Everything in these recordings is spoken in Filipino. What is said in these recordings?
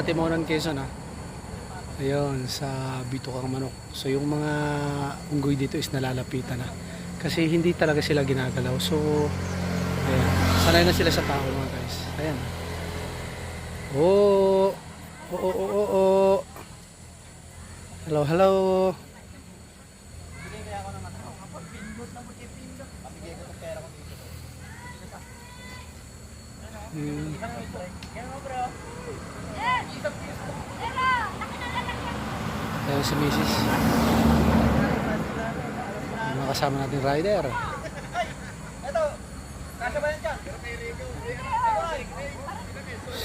Timonan Quezon ha. Ayun, sa Bitukang Manok. So yung mga unggoy dito is nalalapitan na. Kasi hindi talaga sila ginagalaw. So, ayan. Sanay na sila sa tao mga guys. Ayan. Oo. Oo, oo, oo, oo. Hello, hello. Hmm. Ayan si Mrs. Mga kasama natin rider.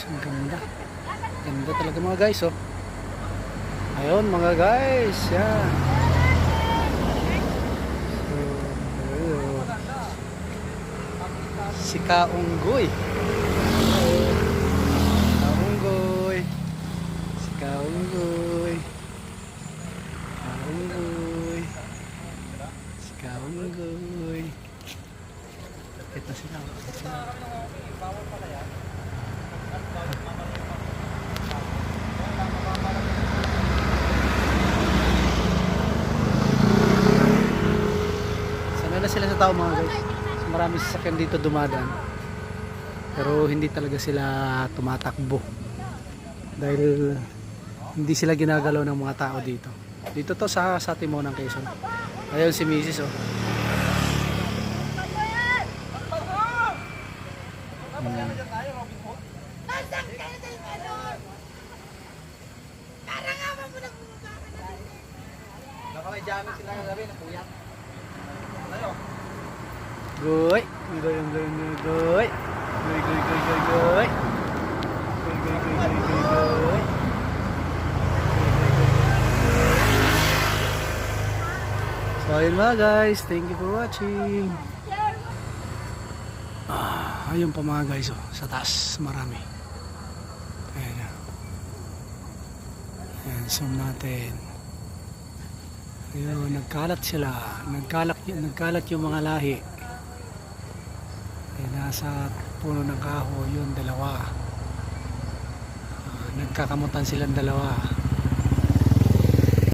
Ang ganda. Ganda talaga mga guys, oh. Ayun, mga guys. Yan. So, ayun. Si Kaunggoy. Kaunggoy. Si Kaunggoy. Kaunggoy. Si Kaunggoy. Ito sila. Ito sila. Sanay na sila sa tao mga guys. Marami sasakyan dito dumadaan. Pero hindi talaga sila tumatakbo. Dahil hindi sila ginagalaw ng mga tao dito. Dito to sa sa Timon ng Quezon. Ayun si Mrs. oh. Baka may jamming sila kagabi ng puyat. Ano? Goy, goy, goy, goy, goy, goy. Goy, goy, goy, goy, goy. Goy, goy, goy, goy, goy, goy. So ayun mga guys, thank you for watching. Ah, ayun pa mga guys oh, sa taas marami. Ayan. oh. Ayan, zoom natin. Ayun, nagkalat sila. Nagkalat, nagkalat yung mga lahi. Ay, nasa puno ng kahoy yun, dalawa. Ah, nagkakamutan silang dalawa.